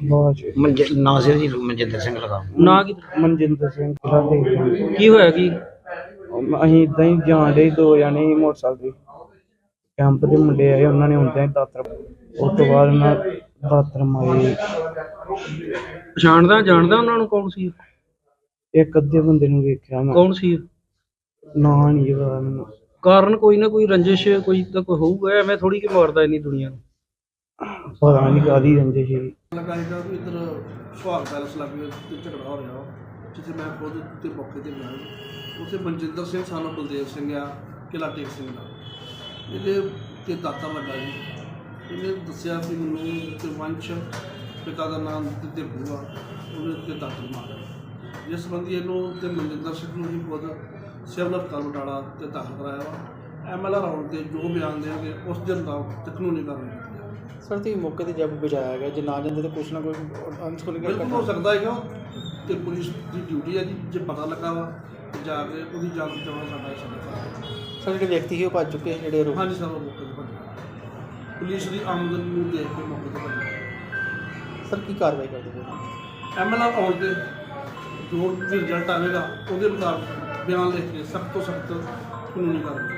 ਬਾਜ ਮਨਜ ਨਾਸਿਰ ਜੀ ਮਨਜਿੰਦਰ ਸਿੰਘ ਲਗਾ। ਨਾ ਕੀ? ਮਨਜਿੰਦਰ ਸਿੰਘ ਦੇ ਕੀ ਹੋਇਆ ਕੀ? ਅਸੀਂ ਇਦਾਂ ਹੀ ਜਾਣ ਦੇ ਦੋ ਜਾਣੇ ਸੀ ਮੋਟਰਸਾਈਕਲ ਤੇ। ਕੈਂਪ ਦੇ ਮੁੰਡੇ ਆਏ ਉਹਨਾਂ ਨੇ ਹੁੰਦਿਆਂ ਹੀ ਦਾਤਰ ਉਸ ਤੋਂ ਬਾਅਦ ਉਹਨਾਂ ਦਾਤਰ ਮਾਰੇ। ਪਛਾਣਦਾ ਜਾਣਦਾ ਉਹਨਾਂ ਨੂੰ ਕੌਣ ਸੀ? ਇੱਕ ਅੱਧੇ ਬੰਦੇ ਨੂੰ ਵੇਖਿਆ ਮੈਂ। ਕੌਣ ਸੀ? ਨਾਂ ਨਹੀਂ ਪਤਾ ਮੈਨੂੰ। ਕਾਰਨ ਕੋਈ ਨਾ ਕੋਈ ਰੰਜਿਸ਼ ਕੋਈ ਤਾਂ ਕੋਈ ਹੋਊਗਾ ਐਵੇਂ ਥੋੜੀ ਕਿ ਮਾਰਦਾ ਇੰਨੀ ਦੁਨੀਆ ਨੂੰ। ਪਤਾ ਨਹੀਂ ਕਾਦੀ ਰੰਜੇ ਸੀ। ਲੱਗਾ ਸੀਗਾ ਵੀ ਇੱਧਰ ਸੁਹਾਗ ਪੈਲਸ ਲੱਗੇ ਤੇ ਝਗੜਾ ਹੋ ਰਿਹਾ ਵਾ, ਜਿੱਥੇ ਮੈਂ ਖੁਦ ਤੇ ਮੌਕੇ ਤੇ ਗਿਆ ਉੱਥੇ ਮਨਜਿੰਦਰ ਸਿੰਘ ਸਾਨੂੰ ਬਲਦੇਵ ਸਿੰਘ ਆ ਕਿਲਾ ਟੇਕ ਸਿੰਘ ਦਾ। ਇਹਦੇ ਤੇ ਦਾਤਾ ਲੱਗਾ ਜੀ। ਇਹਨੇ ਦੱਸਿਆ ਵੀ ਮੈਨੂੰ ਤੇ ਵੰਸ਼ ਪਿਤਾ ਦਾ ਨਾਮ ਤੇ ਬੂਆ ਉਹਨੇ ਤੇ ਦਾਤਰ ਮਾਰਿਆ। ਜਿਸ ਸੰਬੰਧੀ ਇਹਨੂੰ ਤੇ ਮਨਜਿੰਦਰ ਸਿੰਘ ਨੂੰ ਹੀ ਖੁਦ ਸਿਵਲ ਹਸਪਤਾਲ ਬਟਾਲਾ ਤੇ ਦਾਖਲ ਕਰਾਇਆ ਵਾ। ਐਮਐਲਆਰ ਆਉਣ ਤੇ ਜੋ ਬਿਆਨ ਦੇਣਗੇ ਉਸ ਦਿਨ ਦਾ ਤੇ ਕਾਨੂੰਨੀ ਕਾਰਵਾਈ ਕੀਤੀ ਜਾਵੇਗੀ ਸਰ ਤੁਸੀਂ ਮੌਕੇ ਤੇ ਜਦ ਬਚਾਇਆ ਗਿਆ ਜੇ ਨਾ ਜਾਂਦੇ ਤਾਂ ਕੁਛ ਨਾ ਕੁਛ ਅਨਸੁਣੀ ਬਿਲਕੁਲ ਹੋ ਸਕਦਾ ਹੈਗਾ ਤੇ ਪੁਲਿਸ ਦੀ ਡਿਊਟੀ ਹੈ ਜੀ ਜੇ ਪਤਾ ਲੱਗਾ ਵਾ ਤੇ ਜਾ ਕੇ ਉਹਦੀ ਜਾਨ ਬਚਾਉਣਾ ਸਾਡਾ ਸਾਡਾ ਫਰਜ਼ ਸਰ ਜਿਹੜੇ ਵਿਅਕਤੀ ਸੀ ਉਹ ਭੱਜ ਚੁੱਕੇ ਸੀ ਜਿਹੜੇ ਹੈ ਆਰੋਪੀ ਹਾਂਜੀ ਸਰ ਉਹ ਮੌਕੇ ਤੇ ਭੱਜੇ ਪੁਲਿਸ ਦੀ ਆਮਦਨ ਨੂੰ ਦੇਖ ਕੇ ਮੌਕੇ ਤੇ ਭੱਜੇ ਸਰ ਕੀ ਕਾਰਵਾਈ ਕਰਦੇ ਪਏ? ਐਮਐਲਆਰ ਆਉਣ ਤੇ ਜੋ ਵੀ ਰਿਜ਼ਲਟ ਆਵੇਗਾ ਉਹਦੇ ਮੁਤਾਬਕ ਬਿਆਨ ਲਿਖ ਕੇ ਸਖਤ ਤੋਂ ਸਖਤ ਕਾਨੂੰਨੀ ਕਾਰਵਾਈ।